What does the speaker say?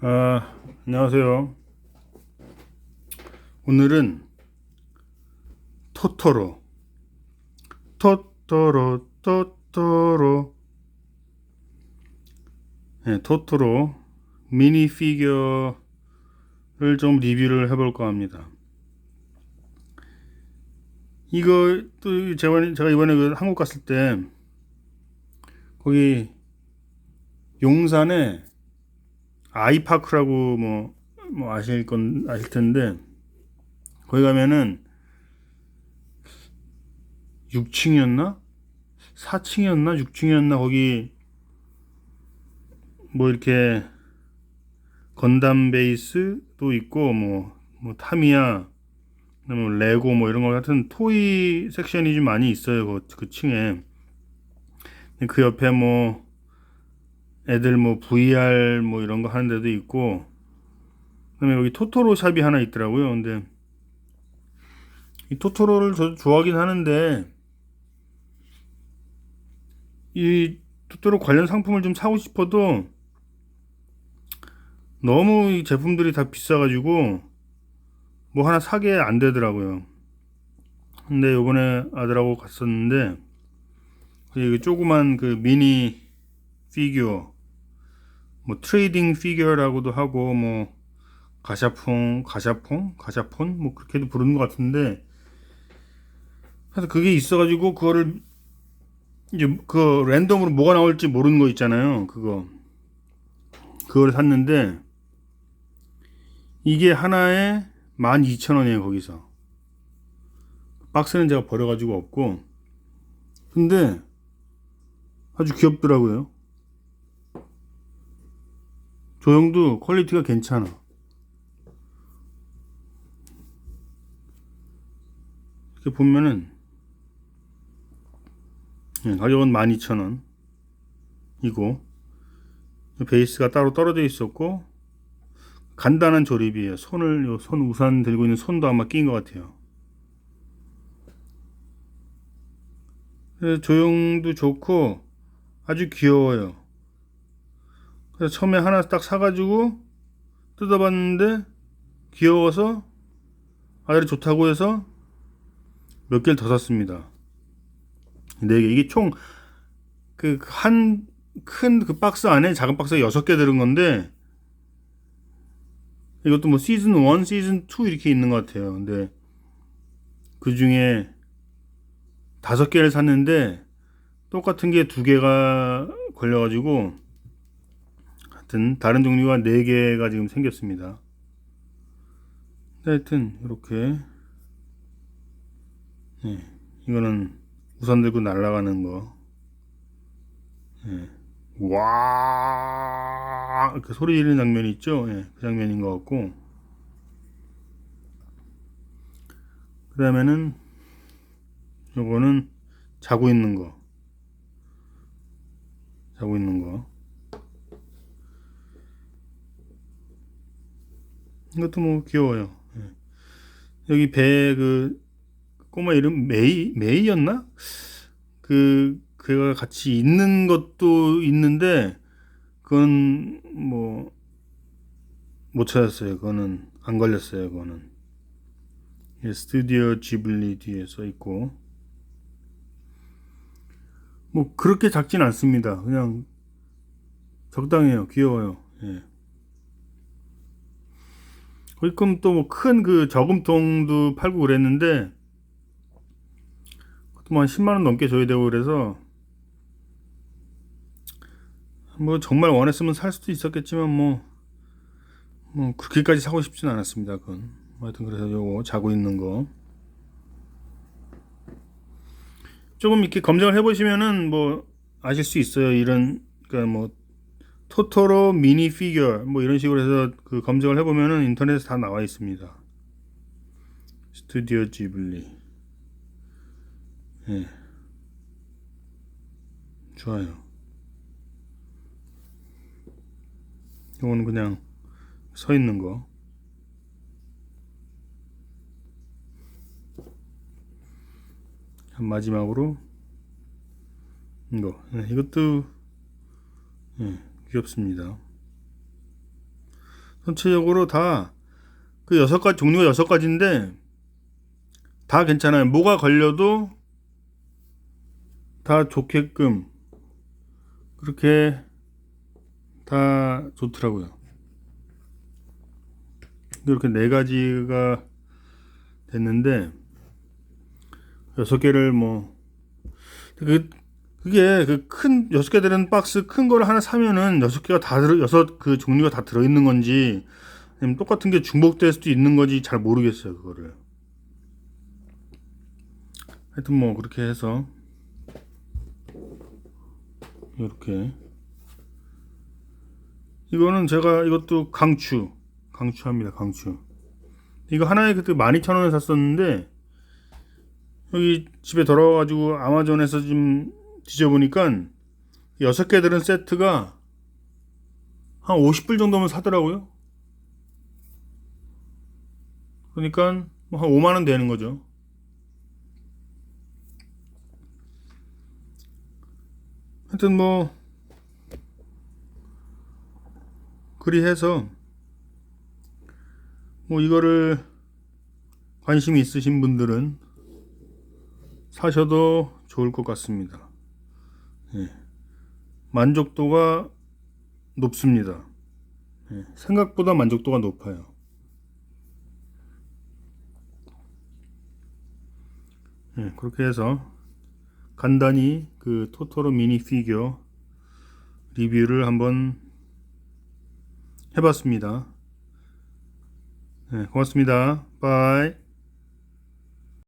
아, 안녕하세요. 오늘은 토토로, 토토로, 토토로, 네, 토토로 미니 피규어를 좀 리뷰를 해볼까 합니다. 이거 또 제가 제가 이번에 그 한국 갔을 때 거기 용산에 아이파크라고 뭐, 뭐 아실 건 아실 텐데 거기 가면은 6층이었나? 4층이었나? 6층이었나? 거기 뭐 이렇게 건담 베이스도 있고 뭐, 뭐 타미야 뭐 레고 뭐 이런 거 같은 토이 섹션이 좀 많이 있어요 그, 그 층에 그 옆에 뭐 애들 뭐 VR 뭐 이런 거 하는 데도 있고 그다음에 여기 토토로 샵이 하나 있더라고요. 근데 이 토토로를 저도 좋아하긴 하는데 이 토토로 관련 상품을 좀 사고 싶어도 너무 이 제품들이 다 비싸가지고 뭐 하나 사게 안 되더라고요. 근데 요번에 아들하고 갔었는데 그 조그만 그 미니 피규어 뭐 트레이딩 피규어라고도 하고 뭐 가샤폰 가샤폰 가샤폰 뭐 그렇게도 부르는 것 같은데 그래서 그게 있어가지고 그거를 이제 그 랜덤으로 뭐가 나올지 모르는 거 있잖아요 그거. 그걸 샀는데 이게 하나에 12,000원이에요 거기서. 박스는 제가 버려가지고 없고. 근데 아주 귀엽더라고요 조형도 퀄리티가 괜찮아. 이렇게 보면은 예, 가격은 12,000원 이고 베이스가 따로 떨어져 있었고 간단한 조립이에요. 손을 요손 우산 들고 있는 손도 아마 낀 것 같아요. 예, 조형도 좋고 아주 귀여워요. 그래서 처음에 하나 딱 사가지고 뜯어봤는데 귀여워서 아들이 좋다고 해서 몇 개를 더 샀습니다. 네 개. 이게 총 그 한 큰 그 박스 안에 작은 박스가 여섯 개 들은 건데 이것도 뭐 시즌 1, 시즌 2 이렇게 있는 것 같아요. 근데 그 중에 다섯 개를 샀는데 똑같은 게 두 개가 걸려가지고 하여튼 다른 종류가 4개가 지금 생겼습니다. 하여튼 이렇게. 네, 이거는 우산 들고 날아가는 거. 네. 와 이렇게 소리 지르는 장면이 있죠? 네, 그 장면인 것 같고. 그 다음에는 요거는 자고 있는 거. 자고 있는 거 이것도 뭐 귀여워요. 예. 여기 배 그 꼬마 이름 메이 메이였나? 그 그가 같이 있는 것도 있는데 그건 뭐 못 찾았어요. 그거는 안 걸렸어요. 그거는 예, 스튜디오 지블리 뒤에 써 있고 뭐 그렇게 작진 않습니다. 그냥 적당해요. 귀여워요. 예. 가끔 또 뭐 큰 그 저금통도 팔고 그랬는데 그것도 뭐한 10만 원 넘게 줘야 되고 그래서 뭐 정말 원했으면 살 수도 있었겠지만 뭐, 뭐 그렇게까지 사고 싶지는 않았습니다. 그건 뭐 하여튼 그래서 요거 자고 있는 거 조금 이렇게 검색을 해보시면은 뭐 아실 수 있어요. 이런 그러니까 뭐 토토로 미니 피규어 뭐 이런 식으로 해서 그 검색을 해보면은 인터넷에 다 나와 있습니다. 스튜디오 지블리. 예. 좋아요. 이거는 그냥 서 있는 거. 마지막으로 이거 예, 이것도 예. 귀엽습니다. 전체적으로 다 그 여섯 가지 종류가 여섯 가지인데 다 괜찮아요. 뭐가 걸려도 다 좋게끔 그렇게 다 좋더라고요. 이렇게 네 가지가 됐는데 여섯 개를 뭐 그, 그게 그 큰 여섯 개 들은 박스 큰 거를 하나 사면은 여섯 개가 다 들어 여섯 그 종류가 다 들어 있는 건지 아니면 똑같은 게 중복될 수도 있는 건지 잘 모르겠어요 그거를. 하여튼 뭐 그렇게 해서 이렇게 이거는 제가 이것도 강추 강추합니다 강추 이거 하나에 그때 12,000원에 샀었는데 여기 집에 돌아와가지고 아마존에서 좀 뒤져보니까 여섯 개 들은 세트가 한 50불 정도면 사더라고요 그러니까 뭐 한 5만원 되는 거죠 하여튼 뭐 그리 해서 뭐 이거를 관심이 있으신 분들은 사셔도 좋을 것 같습니다. 예. 만족도가 높습니다. 예. 생각보다 만족도가 높아요. 예, 그렇게 해서 간단히 그 토토로 미니 피규어 리뷰를 한번 해봤습니다. 네, 고맙습니다. 바이.